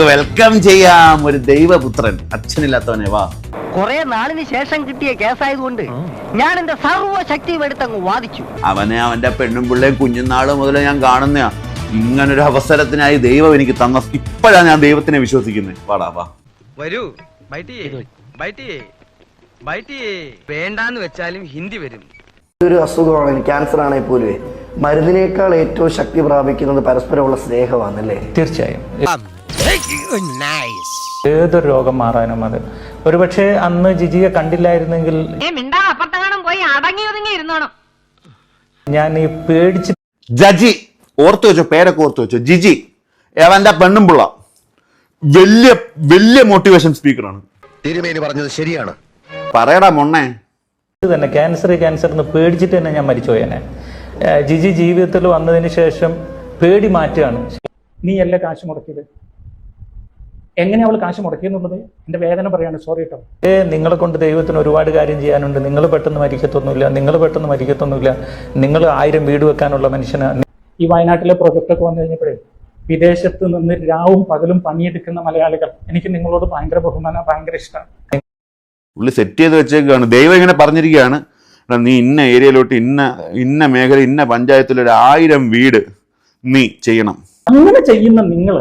നമുക്ക് വെൽക്കം ചെയ്യാം ഒരു ദൈവപുത്രൻ. അച്ഛനില്ലാത്തവനെ വാ. കുറെ നാളിന് ശേഷം കിട്ടിയ കേസായതുകൊണ്ട് ഞാൻ എന്റെ സർവശക്തിയും എടുത്തങ്ങ് വാദിച്ചു. അവനെ അവന്റെ പെണ്ണും പിള്ളേയും കുഞ്ഞുനാൾ മുതൽ ഞാൻ കാണുന്ന ഇങ്ങനൊരു അവസരത്തിനായി ദൈവം എനിക്ക് തന്ന ഇപ്പോഴാണ് ഞാൻ ദൈവത്തിനെ വിശ്വസിക്കുന്നത് വാടാ വാ. വരൂ വേണ്ടെന്ന് വെച്ചാലും ഹിന്ദി വരും. ഒരു അസുഖമാണ് ക്യാൻസർ ആണെങ്കിൽ പോലും മരുന്നിനേക്കാൾ ഏറ്റവും ശക്തി പ്രാപിക്കുന്നത് പരസ്പരമുള്ള സ്നേഹമാണല്ലേ? തീർച്ചയായും. ഏതൊരു രോഗം മാറാനും അത്. ഒരുപക്ഷെ അന്ന് ജിജിയെ കണ്ടില്ലായിരുന്നെങ്കിൽ പോയി അടങ്ങി ഒതുങ്ങി ഇരുന്നോണം. ഞാൻ ഈ പേടിച്ച് ജജി ഓർത്തു വെച്ചോ പേരൊക്കെ ഓർത്തു വെച്ചോ. ജിജി അവന്റെ പെണ്ണും പിള്ള. വലിയ വലിയ മോട്ടിവേഷൻ സ്പീക്കറാണ് തിരുമേനി പറഞ്ഞത് ശരിയാണ്. പറയടാ മൊണ്ണേ. തന്നെ ക്യാൻസർ ക്യാൻസർ എന്ന് പേടിച്ചിട്ട് തന്നെ ഞാൻ മരിച്ചു പോയേനെ. ജിജി ജീവിതത്തിൽ വന്നതിന് ശേഷം പേടി മാറ്റുകയാണ്. നീ എല്ലാ കാശ് മുടക്കിയത്? എങ്ങനെ അവൾ കാശ് മുടക്കി എന്നുള്ളത് എന്റെ വേദന പറയാണ്. സോറി കേട്ടോ ഏ നിങ്ങളെ കൊണ്ട് ദൈവത്തിന് ഒരുപാട് കാര്യം ചെയ്യാനുണ്ട്. നിങ്ങൾ പെട്ടെന്ന് മരിക്കത്തൊന്നുമില്ല. നിങ്ങൾ പെട്ടെന്ന് മരിക്കത്തൊന്നുമില്ല. നിങ്ങൾ ആയിരം വീട് വെക്കാനുള്ള മനുഷ്യനാണ് ഈ വയനാട്ടിലെ പ്രൊജക്റ്റൊക്കെ വന്നു കഴിഞ്ഞപ്പോഴേ വിദേശത്ത് നിന്ന് രാവും പകലും പണിയെടുക്കുന്ന മലയാളികൾ എനിക്ക് നിങ്ങളോട് ഭയങ്കര ബഹുമാനം ഭയങ്കര ഇഷ്ടമാണ് പുള്ളി സെറ്റ് ചെയ്ത് വെച്ചേക്കാണ്. ദൈവം ഇങ്ങനെ പറഞ്ഞിരിക്കുകയാണ്. നീ ഇന്ന ഏരിയയിലോട്ട് ഇന്ന ഇന്ന മേഖല ഇന്ന പഞ്ചായത്തിൽ ഒരു ആയിരം വീട് നീ ചെയ്യണം. അങ്ങനെ ചെയ്യുന്ന നിങ്ങൾ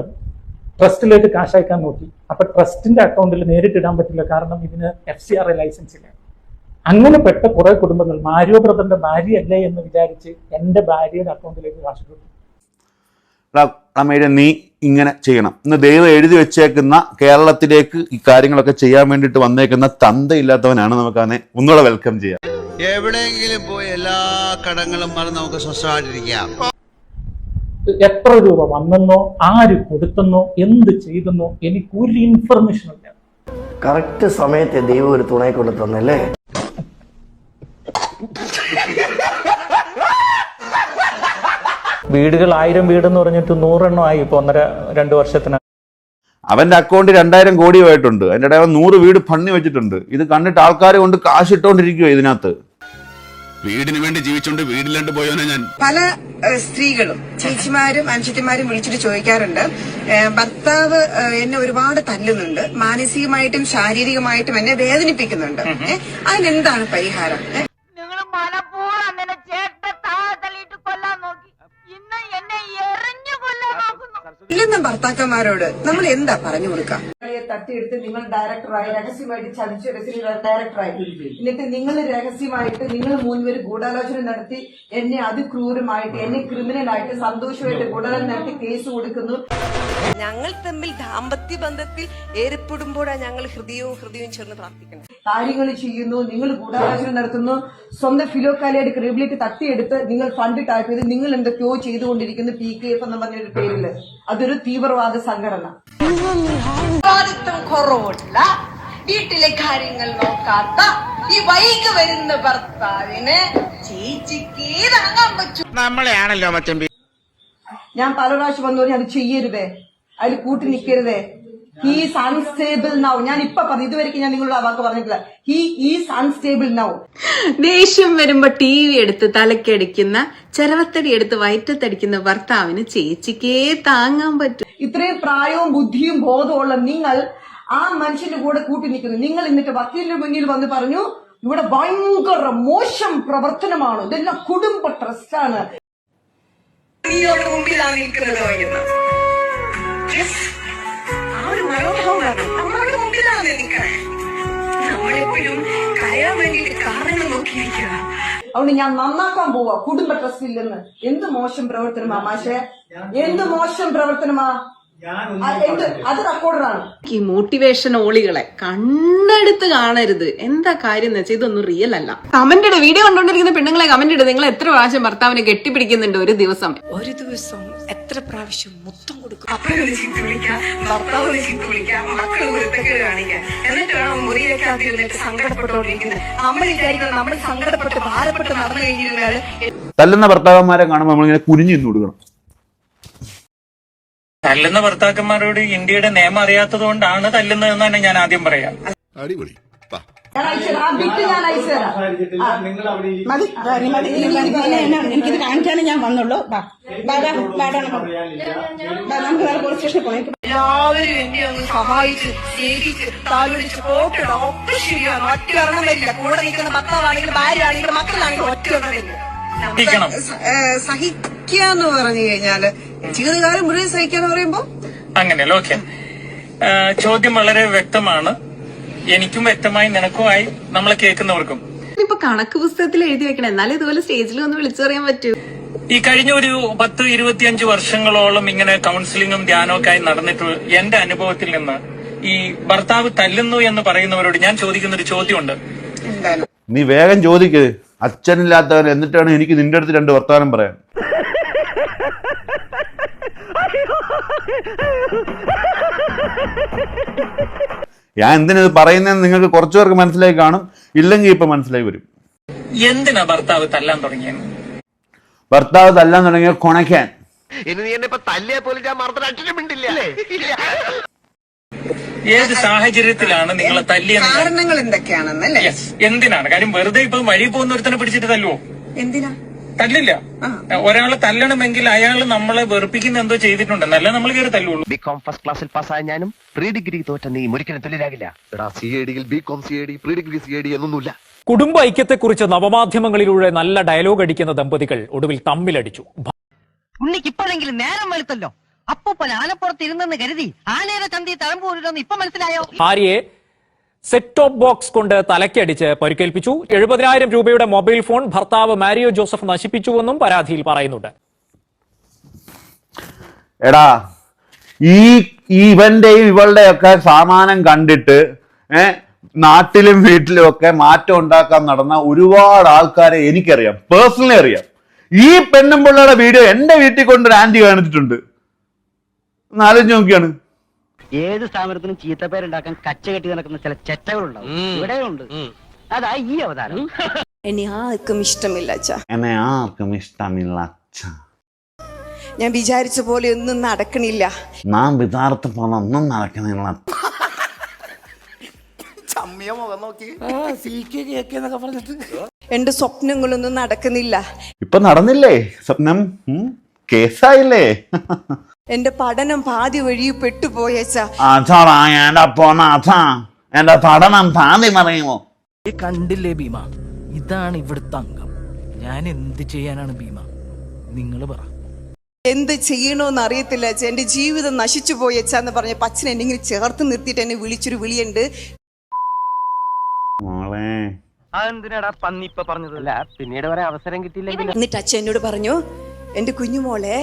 ട്രസ്റ്റിലേക്ക് കാശ് അയക്കാൻ നോക്കി. അപ്പൊ ട്രസ്റ്റിന്റെ അക്കൗണ്ടിൽ നേരിട്ട് ഇടാൻ പറ്റില്ല കാരണം ഇതിന് F C R A license ഇല്ല. അങ്ങനെ പെട്ട കുറെ കുടുംബങ്ങൾ മാരിയോ ബ്രദറിന്റെ ഭാര്യ അല്ലേ എന്ന് വിചാരിച്ച് എന്റെ ഭാര്യയുടെ അക്കൗണ്ടിലേക്ക് കാശ് കൊടുത്തു. എടാ, നീ ഇങ്ങനെ ചെയ്യണം. ഇന്ന് ദൈവം എഴുതി വെച്ചേക്കുന്ന കേരളത്തിലേക്ക് ഈ കാര്യങ്ങളൊക്കെ ചെയ്യാൻ വേണ്ടിയിട്ട് വന്നേക്കുന്ന തന്തയില്ലാത്തവനാണ് നമുക്ക് അതിനെ ഒന്നുകൂടെ വെൽക്കം ചെയ്യാം. എവിടെയെങ്കിലും പോയി എല്ലാ കടങ്ങളും മറന്ന് നമുക്ക് സ്വസ്ഥമായിട്ടിരിക്കാം. എത്ര രൂപ വന്നെന്നോ ആര് കൊടുത്തെന്നോ എന്ത് ചെയ്തെന്നോ എനിക്ക് ഒരു ഇൻഫർമേഷൻ ഇല്ല. കറക്റ്റ് സമയത്തെ ദൈവം ഒരു തുണയെ കൊണ്ട് തന്നല്ലേ? വീടുകൾ ആയിരം വീടെന്ന് പറഞ്ഞിട്ട് നൂറെണ്ണം ആയി ഇപ്പൊ ഒന്നര രണ്ടു വർഷത്തിന്. അവന്റെ അക്കൗണ്ട് രണ്ടായിരം കോടിയുമായിട്ടുണ്ട് അതിന്റെ ഇടയിൽ അവൻ നൂറ് വീട് പണി വെച്ചിട്ടുണ്ട്. ഇത് കണ്ടിട്ട് ആൾക്കാരെ കൊണ്ട് കാശ് ഇട്ടോണ്ടിരിക്കുവോ ഇതിനകത്ത്. വീടിന് വേണ്ടി ജീവിച്ചോണ്ട് വീടില്ലാണ്ട് പോയോനെ ഞാൻ. പല സ്ത്രീകളും ചേച്ചിമാരും അനുഷ്യത്തിമാരും വിളിച്ചിട്ട് ചോദിക്കാറുണ്ട്. ഭർത്താവ് എന്നെ ഒരുപാട് തല്ലുന്നുണ്ട്. മാനസികമായിട്ടും ശാരീരികമായിട്ടും എന്നെ വേദനിപ്പിക്കുന്നുണ്ട്. ഏഹ്, അതിനെന്താണ് പരിഹാരം? നിങ്ങൾ നിന്നെ ചേട്ട കൊല്ലാൻ നോക്കി. ഇന്ന് എന്നെ എറിഞ്ഞു കൊല്ലാൻ നോക്കുന്നു ഇല്ലെന്ന ഭർത്താക്കന്മാരോട് നമ്മൾ എന്താ പറഞ്ഞു കൊടുക്കാം? തട്ടിയെടുത്ത് നിങ്ങൾ ഡയറക്ടറായി രഹസ്യമായിട്ട് ചതിച്ച് രഹസ്യ ഡയറക്ടറായി. എന്നിട്ട് നിങ്ങൾ രഹസ്യമായിട്ട് നിങ്ങൾ മൂന്നുപേര് ഗൂഢാലോചന നടത്തി എന്നെ അതിക്രൂരമായിട്ട് എന്നെ ക്രിമിനലായിട്ട് സന്തോഷമായിട്ട് ഗൂഢാലോചന നടത്തി കേസ് കൊടുക്കുന്നു. ഞങ്ങൾ തമ്മിൽ ദാമ്പത്യ ബന്ധത്തിൽ ഏർപ്പെടുമ്പോഴാണ് ഞങ്ങൾ ഹൃദയവും ഹൃദയവും ചേർന്ന് പ്രാർത്ഥിക്കണം കാര്യങ്ങൾ ചെയ്യുന്നു നിങ്ങൾ ഗൂഢാലോചന നടത്തുന്നു സ്വന്തം ഫിലോക്കാലിയുടെ ക്രെഡിബിലിറ്റി തട്ടിയെടുത്ത് നിങ്ങൾ ഫണ്ട് ടൈപ്പ് ചെയ്ത് നിങ്ങൾ എന്തൊക്കെയോ ചെയ്തുകൊണ്ടിരിക്കുന്നു പി കെ എഫ് എന്ന് പറഞ്ഞൊരു പേരിൽ അതൊരു തീവ്രവാദ സംഘടന. കുറവുള്ള വീട്ടിലെ കാര്യങ്ങൾ നോക്കാത്ത ഈ വൈകി വരുന്ന ഭർത്താവിന് ചേച്ചിക്ക് താങ്ങാൻ പറ്റും? നമ്മളെയാണല്ലോ ഞാൻ പല പ്രാവശ്യം വന്നു പറഞ്ഞ് അത് ചെയ്യരുതേ. അതിൽ കൂട്ടി നിൽക്കരുതേ. ഹീസ് അൺസ്റ്റേബിൾ നൗ ഞാൻ ഇപ്പൊ പറഞ്ഞു ഇതുവരെയ്ക്ക് ഞാൻ നിങ്ങളുടെ ആ വാക്ക് പറഞ്ഞിട്ടില്ല. ഹി ഈസ് അൺസ്റ്റേബിൾ നൗ ദേഷ്യം വരുമ്പോ ടി വി എടുത്ത് തലക്കടിക്കുന്ന ചെരവത്തടി എടുത്ത് വയറ്റത്തടിക്കുന്ന ഭർത്താവിന് ചേച്ചിക്കേ താങ്ങാൻ പറ്റും. ഇത്രയും പ്രായവും ബുദ്ധിയും ബോധമുള്ള നിങ്ങൾ ആ മനുഷ്യന്റെ കൂടെ കൂട്ടി നിൽക്കുന്നു. നിങ്ങൾ എന്നിട്ട് വക്കീലിന്റെ മുന്നിൽ വന്ന് പറഞ്ഞു ഇവിടെ ഭയങ്കര മോശം പ്രവർത്തനമാണ്. ഇതെല്ലാം കുടുംബ ട്രസ്റ്റ് ആണ്. നീ അവിടെ മുമ്പിലാണ് നിൽക്കുന്നത് ഒരു മനോഭാവമാണ് നമ്മളുടെ മുമ്പിലാണ് നിൽക്കണേ നമ്മളെപ്പോഴും കയറാൻ വേണ്ടിയിട്ട് കാരണം നോക്കിയിരിക്കുക അതുകൊണ്ട് ഞാൻ നന്നാക്കാൻ പോവാ. കുടുംബ ട്രസ്റ്റ് ഇല്ലെന്ന് എന്ത് മോശം പ്രവർത്തനമാ മാഷെ? എന്ത് മോശം പ്രവർത്തനമാ? അത് റെക്കോർഡറാണ് ഈ മോട്ടിവേഷൻ ഓളികളെ കണ്ണെടുത്ത് കാണരുത്. എന്താ കാര്യം എന്ന് വെച്ചാൽ ഇതൊന്നും റിയൽ അല്ല. കമന്റ് ഇട്. വീഡിയോ കണ്ടോണ്ടിരിക്കുന്ന പെണ്ണുങ്ങളെ കമന്റ് ഇട്. നിങ്ങൾ എത്ര പ്രാവശ്യം ഭർത്താവിനെ കെട്ടിപ്പിടിക്കുന്നുണ്ട് ഒരു ദിവസം? ഒരു ദിവസം എത്ര പ്രാവശ്യം മുത്തം കൊടുക്കും? തല്ലുന്ന ഭർത്താവന്മാരെ കാണുമ്പോൾ നമ്മളിങ്ങനെ കുനിഞ്ഞു കൊടുക്കണം. തല്ലുന്ന ഭർത്താക്കന്മാരോട് ഇന്ത്യയുടെ നിയമം അറിയാത്തത് കൊണ്ടാണ് തല്ലുന്നതെന്നാണ് ഞാൻ ആദ്യം പറയാം. അടിപൊളി. എന്നാ, എനിക്കിത് കാണിക്കാനേ ഞാൻ വന്നുള്ളൂ. എല്ലാവരും എന്നെ ഒന്ന് സഹായിച്ച് സ്നേഹിച്ച് താലോലിച്ച് പോട്ടിട ഒക്കെ ശരിയാണ്. ഒറ്റ ഒരെണ്ണമില്ല. കൂടെ നിൽക്കുന്ന ഭർത്താവാണെങ്കിലും ഭാര്യ ആണെങ്കിലും മക്കളാണെങ്കിലും ഒറ്റ ഒരെണ്ണമില്ല? സഹിക്കാന്ന് പറഞ്ഞു കഴിഞ്ഞാൽ ജീവിതകാലം മുഴുവൻ സഹിക്കാന്ന് പറയുമ്പോ? അങ്ങനെയല്ല? ഓക്കെ. ചോദ്യം വളരെ വ്യക്തമാണ്. എനിക്കും വ്യക്തമായി നിനക്കുമായി നമ്മളെ കേൾക്കുന്നവർക്കും. ഇപ്പൊ കണക്ക് പുസ്തകത്തിൽ എഴുതി വെക്കണം. എന്നാലും ഇതുപോലെ സ്റ്റേജിൽ ഒന്ന് വിളിച്ചു പറയാൻ പറ്റൂ. ഈ കഴിഞ്ഞ ഒരു പത്ത് ഇരുപത്തിയഞ്ച് വർഷങ്ങളോളം ഇങ്ങനെ കൗൺസിലിങ്ങും ധ്യാനവും ആയി നടന്നിട്ട് എന്റെ അനുഭവത്തിൽ നിന്ന് ഈ ഭർത്താവ് തല്ലുന്നു എന്ന് പറയുന്നവരോട് ഞാൻ ചോദിക്കുന്ന ഒരു ചോദ്യമുണ്ട് നീ വേഗം ചോദിക്ക്. അച്ഛനില്ലാത്തവൻ എന്നിട്ടാണ് എനിക്ക് നിന്റെ അടുത്ത് രണ്ട് വർത്താനം പറയാൻ. ഞാൻ എന്തിനത് പറയുന്നതെന്ന് നിങ്ങൾക്ക് കുറച്ചു പേർക്ക് മനസ്സിലായി കാണും. ഇല്ലെങ്കിൽ ഇപ്പൊ മനസ്സിലായി വരും. എന്തിനാ ഭർത്താവ് തല്ലാൻ തുടങ്ങിയത്? ഭർത്താവ് തല്ലാൻ തുടങ്ങിയ കൊണക്കാൻ ഇനി നീ എന്നെ ഇപ്പൊ തല്ലിയെ പോലും ഞാൻ മറന്നിട്ട് അക്ഷരം മിണ്ടില്ല. ഏത് സാഹചര്യത്തിലാണ് നിങ്ങളെ തല്ലിയ കാരണങ്ങൾ എന്തൊക്കെയാണെന്നല്ലേ. എന്തിനാണ്? കാര്യം വെറുതെ ഇപ്പൊ വഴി പോകുന്ന ഒരുത്തനെ പിടിച്ചിട്ട് തല്ലുവോ? എന്തിനാ? തല്ലില്ല. ഒരാളെ തല്ലണമെങ്കിൽ അയാൾ നമ്മളെ വെറുപ്പിക്കുന്ന എന്തോ ചെയ്തിട്ടുണ്ട്. നല്ല നമ്മൾ കയറി തല്ലുള്ളൂ. ബികോം ഫസ്റ്റ് ക്ലാസ്സിൽ പാസ്സായ ഞാനും പ്രീ ഡിഗ്രി തോറ്റ നീ ഒരിക്കലും തൊഴിലാകില്ല എടാ സി എ ഡിയിൽ B com C A D pre degree C A D എന്നൊന്നുമില്ല. കുടുംബ ഐക്യത്തെക്കുറിച്ച് നവമാധ്യമങ്ങളിലൂടെ നല്ല ഡയലോഗ് അടിക്കുന്ന ദമ്പതികൾ ഒടുവിൽ തമ്മിലടിച്ചു. ഉണ്ണിക്ക് ഇപ്പോഴെങ്കിലും നേരം വെളുത്തല്ലോ. അപ്പൂപ്പൻ ആനപ്പുറത്ത് ഇരുന്നെന്ന് കരുതി. ആനയുടെ ചന്തി തഴമ്പൂരിലൊന്ന് ഇപ്പൊ മനസ്സിലായോ? ഭാര്യയെ സെറ്റ് ടോപ്പ് ബോക്സ് കൊണ്ട് തലക്കടിച്ച് പരിക്കേൽപ്പിച്ചു. എഴുപതിനായിരം രൂപയുടെ മൊബൈൽ ഫോൺ ഭർത്താവ് മാരിയോ ജോസഫ് നശിപ്പിച്ചുവെന്നും പരാതിയിൽ പറയുന്നുണ്ട്. എടാ ഈ ഇവന്റെയും ഇവളുടെയൊക്കെ സാമാനം കണ്ടിട്ട് നാട്ടിലും വീട്ടിലും ഒക്കെ മാറ്റം ഉണ്ടാക്കാൻ നടന്ന ഒരുപാട് ആൾക്കാരെ എനിക്കറിയാം. പേഴ്സണലി അറിയാം. ഈ പെണ്ണും പിള്ളയുടെ വീഡിയോ എന്റെ വീട്ടിൽ കൊണ്ട് ആന്റി കാണിച്ചിട്ടുണ്ട്. നാലഞ്ച് നോക്കിയാണ്. ഏത് സ്ഥാപനത്തിനും ചീത്തപ്പേരുണ്ടാക്കാൻ കച്ച കെട്ടി നടക്കുന്ന ചില ചെറ്റകളുണ്ടാവും. ഇവിടെയുണ്ട്. അതാ ഈ അവതാരം. എന്നെ ആർക്കും ഇഷ്ടമില്ല അച്ഛാ. എന്നെ ആർക്കും ഇഷ്ടമില്ല അച്ഛാ. ഞാൻ വിചാരിച്ച പോലെ ഒന്നും നടക്കണില്ല. നാം വിചാരത്ത് പോലെ ഒന്നും നടക്കണില്ല. എന്റെ സ്വപ്നങ്ങളൊന്നും നടക്കുന്നില്ല. ഇപ്പൊ നടന്നില്ലേ സ്വപ്നം? ഉം? കേസായില്ലേ? എന്റെ പഠനം പാതി വഴി പെട്ടുപോയച്ചാ അച്ഛാടാ എന്റെ പോണ അച്ഛാ എന്റെ പഠനം താന്തി ഈ കണ്ടില്ലേ ഭീമ? ഇതാണ് ഇവിടുത്തെ അംഗം. ഞാൻ എന്ത് ചെയ്യാനാണ് ഭീമ? നിങ്ങൾ പറ. എന്ത് ചെയ്യണോന്ന് അറിയത്തില്ല അച്ഛാ. എന്റെ ജീവിതം നശിച്ചു പോയച്ചാന്ന് പറഞ്ഞ അച്ഛൻ എന്നെ ഇങ്ങനെ ചേർത്ത് നിർത്തിയിട്ട് എന്നെ വിളിച്ചൊരു വിളിയുണ്ട്. മോളെ. അതെന്തിനാടാ പന്നി ഇപ്പൊ പറഞ്ഞത്? അല്ല പിന്നീട് വരെ അവസരം കിട്ടിയില്ലെങ്കിൽ എന്നിട്ട് അച്ഛനോട് എന്നോട് പറഞ്ഞു എന്റെ കുഞ്ഞുമോളെ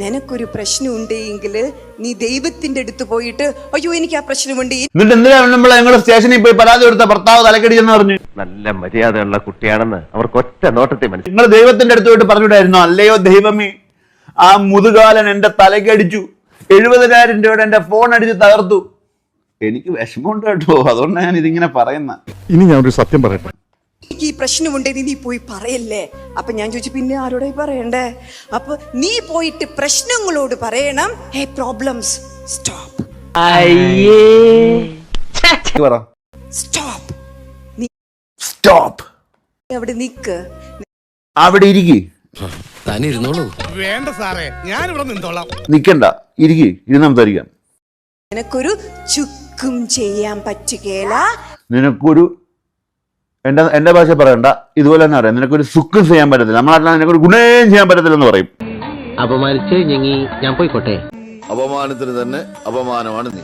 നിനക്കൊരു പ്രശ്നമുണ്ട് എങ്കിൽ നീ ദൈവത്തിന്റെ അടുത്ത് പോയിട്ട് അയ്യോ എനിക്ക് ആ പ്രശ്നമുണ്ട്. എന്നിട്ട് എന്തിനാണ് നമ്മൾ ഞങ്ങൾ സ്റ്റേഷനിൽ പോയി പരാതി കൊടുത്ത ഭർത്താവ് തലക്കടിച്ചെന്ന് പറഞ്ഞു? നല്ല മര്യാദയുള്ള കുട്ടിയാണെന്ന് അവർക്ക് ഒറ്റ നോട്ടത്തിൽ മനസ്സിലായി. നിങ്ങൾ ദൈവത്തിന്റെ അടുത്ത് പോയിട്ട് പറഞ്ഞിട്ടായിരുന്നു അല്ലയോ ദൈവമേ ആ മുതുകാലൻ എന്റെ തലക്കടിച്ചു എഴുപതിനായിരം രൂപയുടെ എന്റെ ഫോൺ അടിച്ച് തകർത്തു. എനിക്ക് വിഷമമുണ്ട് കേട്ടോ അതുകൊണ്ടാണ് ഞാൻ ഇതിങ്ങനെ പറയുന്നത്. ഇനി ഞാൻ ഒരു സത്യം പറയട്ടെ. എനിക്ക് ഈ പ്രശ്നമുണ്ടെങ്കിൽ നീ പോയി പറയല്ലേ? അപ്പൊ ഞാൻ ചോദിച്ചു പിന്നെ ആരോടായി പറയണ്ടേ? അപ്പൊ നീ പോയിട്ട് പ്രശ്നങ്ങളോട് പറയണം. Hey problems stop stop stop അവിടെ നിക്ക്. അവിടെ ഇരിക്കി. താനിരുന്നോളൂ വേണ്ട സാറേ ഞാൻ ഇവിടെ നിന്നോളാം. നിക്കണ്ട. ഇരിക്കി. ഇരുന്ന് സംസാരിക്കാം. നിനക്കൊരു ചുക്കും ചെയ്യാൻ പറ്റുകയില്ല നിനക്കൊരു എന്റെ എന്റെ ഭാഷ പറയണ്ട. ഇതുപോലെ തന്നെ പറയാം. നിനക്കൊരു സുഖം ചെയ്യാൻ പറ്റത്തില്ല. നമ്മളാട്ടിൽ നിനക്കൊരു ഗുണേം ചെയ്യാൻ പറ്റത്തില്ല എന്ന് പറയും. അപമാനിച്ച് ഞാൻ പോയിക്കോട്ടെ? അപമാനത്തിന് തന്നെ അപമാനമാണ് നീ.